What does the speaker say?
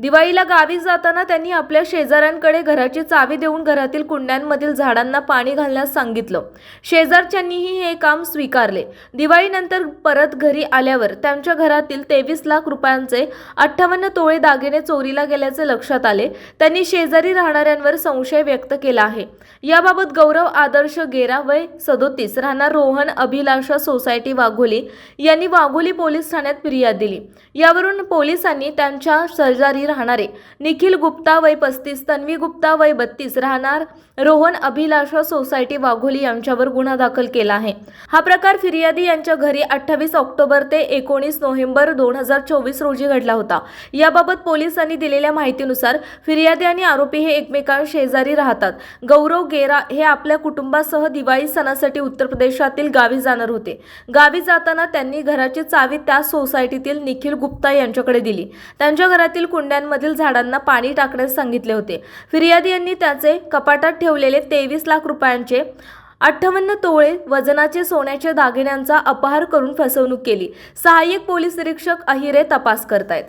दिवाळीला गावी जाताना त्यांनी आपल्या शेजाऱ्यांकडे घराची चावी देऊन घरातील कुंड्यांमधील झाडांना पाणी घालण्यास सांगितलं. शेजारच्यांनीही हे काम स्वीकारले. दिवाळीनंतर परत घरी आल्यावर त्यांच्या घरातील तेवीस लाख रुपयांचे अठ्ठावन्न तोळे दागिने चोरीला गेल्याचे लक्षात आले. त्यांनी शेजारी राहणाऱ्यांवर संशय व्यक्त केला आहे. याबाबत गौरव आदर्श गेरा वय सदोतीस राहणार रोहन अभिलाषा सोसायटी वाघोली यांनी वाघोली पोलीस ठाण्यात फिर्याद दिली. यावरून पोलिसांनी त्यांच्या शेजारी राहणारे. निखिल गुप्ता वय पस्तीस तन्वी गुप्ता वय बत्तीस राहणार. रोहन अभिलाषा सोसायटी वाघोली यांच्यावर गुन्हा दाखल केला आहे. हा प्रकार फिर्यादी यांच्या घरी अठ्ठावीस ऑक्टोबर ते एकोणीस नोव्हेंबर दोन हजार चोवीस रोजी घडला होता. याबाबत पोलिसांनी दिलेल्या माहितीनुसार फिर्यादी आणि आरोपी हे एकमेकांशेजारी राहतात. गौरव गेरा हे आपल्या कुटुंबासह दिवाळी सणासाठी उत्तर प्रदेशातील गावी जाणार होते. गावी जाताना त्यांनी घराची चावी त्या सोसायटीतील निखिल गुप्ता यांच्याकडे दिली. त्यांच्या घरातील कुंड्या कुंड्यांमधील झाडांना पाणी टाकण्यास सांगितले होते. फिर्यादी यांनी त्याचे कपाटात ठेवलेले तेवीस लाख रुपयांचे अठ्ठावन्न तोळे वजनाचे सोन्याच्या दागिन्यांचा अपहार करून फसवणूक केली. सहाय्यक पोलीस निरीक्षक अहिरे तपास करतायत.